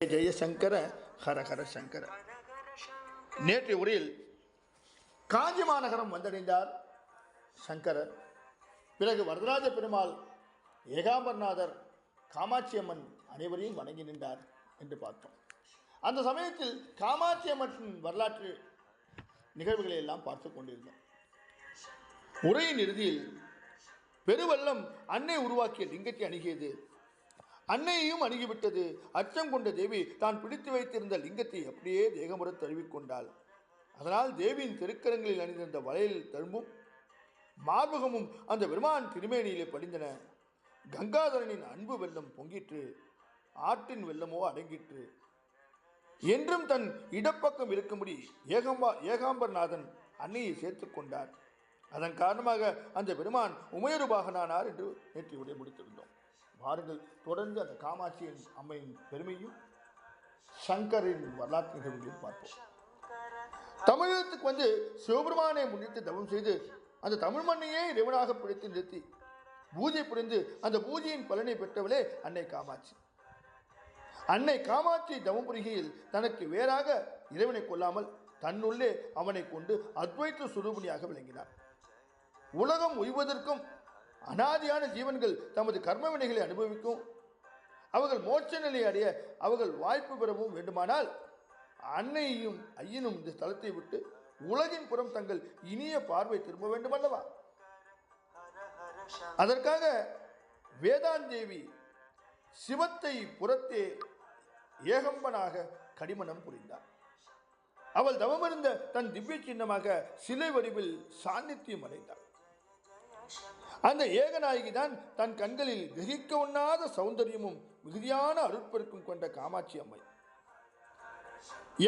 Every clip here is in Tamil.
ஜெயசங்கர ஹரஹர சங்கர. நேற்று உரையில் காஞ்சி மாநகரம் வந்தடைந்தார் சங்கரர். பிறகு வரதராஜ பெருமாள் ஏகாம்பரநாதர் காமாட்சி அம்மன் அனைவரையும் வணங்கி நின்றார் என்று பார்த்தோம். அந்த சமயத்தில் காமாட்சி அம்மன் வரலாற்று நிகழ்வுகளை எல்லாம் பார்த்து கொண்டிருந்தோம். உரையின் இறுதியில் பெருவெள்ளம் அன்னை உருவாக்கிய லிங்கத்தை அணுகியது அன்னையையும் அணுகிவிட்டது. அச்சம் கொண்ட தேவி தான் பிடித்து வைத்திருந்த லிங்கத்தை அப்படியே தேகமுற தழுவிக்கொண்டாள். அதனால் தேவியின் திருக்கரங்களில் அணிந்திருந்த வளையல் தழும்பும் மார்பகமும் அந்த பெருமான் திருமேனியிலே படிந்தன. கங்காதரனின் அன்பு வெள்ளம் பொங்கிற்று ஆற்றின் வெள்ளமோ அடங்கிற்று. என்றும் தன் இடப்பக்கம் இருக்கும்படி ஏகம்பா ஏகாம்பரநாதன் அன்னையை சேர்த்து கொண்டார். அதன் காரணமாக அந்த பெருமான் உமையருபாகனானார் என்று நேற்று உடைய முடித்திருந்தோம். வாருங்கள். தொடர்ந்து அந்த காமாட்சியின் அம்மையின் பெருமையும் சங்கரின் வரலாற்று நிகழ்வுகளையும் பார்ப்போம். தமிழகத்துக்கு வந்து சிவபெருமானை முன்னிட்டு தவம் செய்து அந்த தமிழ் மண்ணையே இறைவனாக பிடித்து நிறுத்தி பூஜை புரிந்து அந்த பூஜையின் பலனை பெற்றவளே அன்னை காமாட்சி. அன்னை காமாட்சி தவம் புரிகையில் தனக்கு வேறாக இறைவனை கொள்ளாமல் தன்னுள்ளே அவனை கொண்டு அத்வைத்த சுரூபணியாக விளங்கினார். உலகம் உய்வதற்கும் அனாதியான ஜீவன்கள் தமது கர்மவினைகளை அனுபவிக்கும். அவர்கள் மோட்ச நிலை அடைய அவர்கள் வாய்ப்பு பெறவும் வேண்டுமானால் அன்னையும் ஐயனும் இந்த ஸ்தலத்தை விட்டு உலகின் புறம் தங்கள் இனிய பார்வை திரும்ப வேண்டும் அல்லவா? அதற்காக வேதாந்தேவி சிவத்தை புறத்தே ஏகம்பனாக கடிமணம் புரிந்தார். அவள் தவமிருந்த தன் திவ்ய சின்னமாக சிலை வடிவில் சாநித்தியம் அடைந்தாள். அந்த ஏகநாயகி தான் தன் கண்களில் கிரகிக்க உண்ணாத சௌந்தரியமும் மிகுதியான அருட்பெருக்கும் கொண்ட காமாட்சி அம்மை.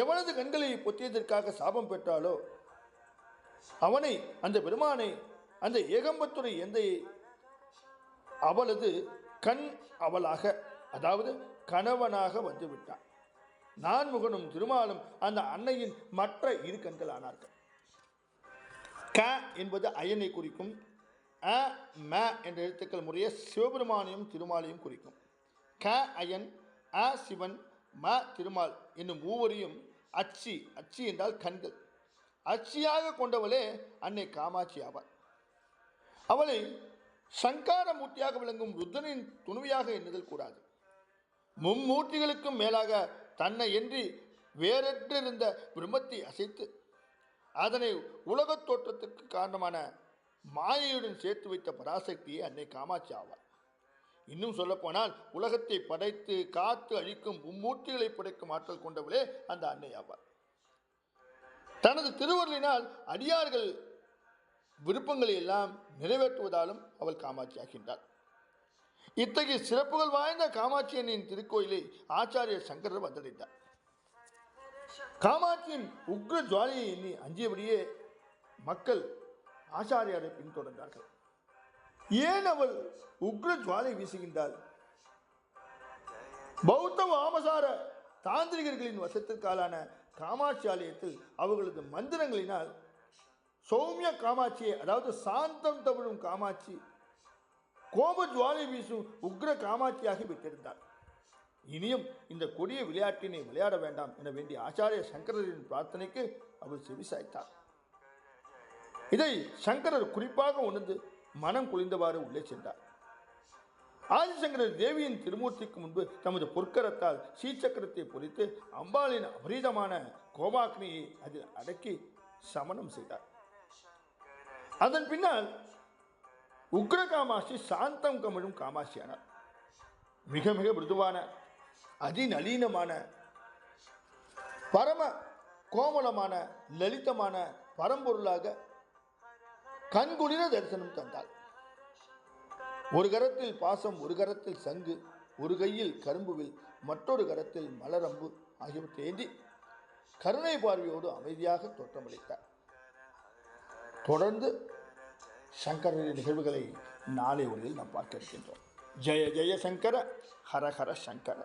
எவனது கண்களை பொத்தியதற்காக சாபம் பெற்றாலோ அவனை அந்த பெருமானை அந்த ஏகம்பத்துறை எந்தையை அவளது கண் அவளாக அதாவது கணவனாக வந்துவிட்டான். நான்முகனும் திருமாலும் அந்த அன்னையின் மற்ற இரு கண்கள் ஆனார்கள் க என்பது அயனை குறிக்கும் அ ம என்ற எழுத்துக்கள் முறையே சிவபெருமானையும் திருமாலையும் குறிக்கும். க அயன் அ சிவன் ம திருமால் என்னும் மூவரையும் அச்சி அச்சி என்றால் கண்கள். அச்சியாக கொண்டவளே அன்னை காமாட்சி ஆவார் அவளை சங்காரமூர்த்தியாக விளங்கும் ருத்ரனின் துணுவியாக எண்ணுதல் கூடாது. மும்மூர்த்திகளுக்கும் மேலாக தன்னை என்று வேறற்றிருந்த பிரம்மத்தை அசைத்து அதனை உலகத் தோற்றத்துக்கு காரணமான மாயையுடன் சேர்த்து வைத்த பராசக்தியே அன்னை காமாட்சி ஆவார் இன்னும் சொல்லப்போனால் உலகத்தை படைத்து காத்து அழிக்கும் மும்மூர்த்திகளை படைக்கும் ஆற்றல் கொண்டவளே அந்த அன்னை ஆவார் தனது திருவருளினால் அடியார்கள் விருப்பங்களை எல்லாம் நிறைவேற்றுவதாலும் அவள் காமாட்சி ஆகின்றாள். இத்தகைய சிறப்புகள் வாய்ந்த காமாட்சி அன்னையின் திருக்கோயிலை ஆச்சாரியர் சங்கரர் வந்தடைந்தார். காமாட்சியின் உக்ர ஜுவாலியை எண்ணி அஞ்சியபடியே மக்கள் ஆச்சாரியாரை பின்தொடர்ந்தார்கள். ஏன் அவள் உக்ர ஜுவாலை வீசுகின்றாள்? பௌத்த வாமசார தாந்திரிகர்களின் வசத்திற்காலான காமாட்சி ஆலயத்தில் அவர்களது மந்திரங்களினால் சௌமிய காமாட்சியை அதாவது சாந்தம் தவிழும் காமாட்சி கோப ஜுவாலை வீசும் உக்ர காமாட்சியாகி விட்டிருந்தார் இனியும் இந்த கொடிய விளையாட்டினை விளையாட வேண்டாம் என வேண்டிய ஆச்சாரிய சங்கரரின் பிரார்த்தனைக்கு அவர் செவிசாய்த்தார் இதை சங்கரர் குறிப்பாக உணர்ந்து மனம் குளிர்ந்தவாறு உள்ளே சென்றார். ஆதிசங்கரர் தேவியின் திருமூர்த்திக்கு முன்பு தமது பொற்கரத்தால் சீச்சக்கரத்தை பொறித்து அம்பாளின் அபரீதமான கோபாக்னியை அதில் அடக்கி சமணம் செய்தார். அதன் பின்னால் உக்ர காமாட்சி சாந்தம் கமிழும் காமாட்சியானார். மிக மிக மிருதுவான அதிநளீனமான பரம கோமலமான லலிதமான பரம்பொருளாக கண்குளிர தரிசனம் தந்தாள். ஒரு கரத்தில் பாசம் ஒரு கரத்தில் சங்கு ஒரு கையில் கரும்புவில் மற்றொரு கரத்தில் மலரம்பு ஆகியவற்றை ஏந்தி கருணை பார்வையோடு அமைதியாக தோற்றமளித்தார் தொடர்ந்து சங்கரரின் நிகழ்வுகளை நாளை ஒளியில் நாம் பார்க்க இருக்கின்றோம். ஜெய ஜெய சங்கர ஹர ஹர சங்கர.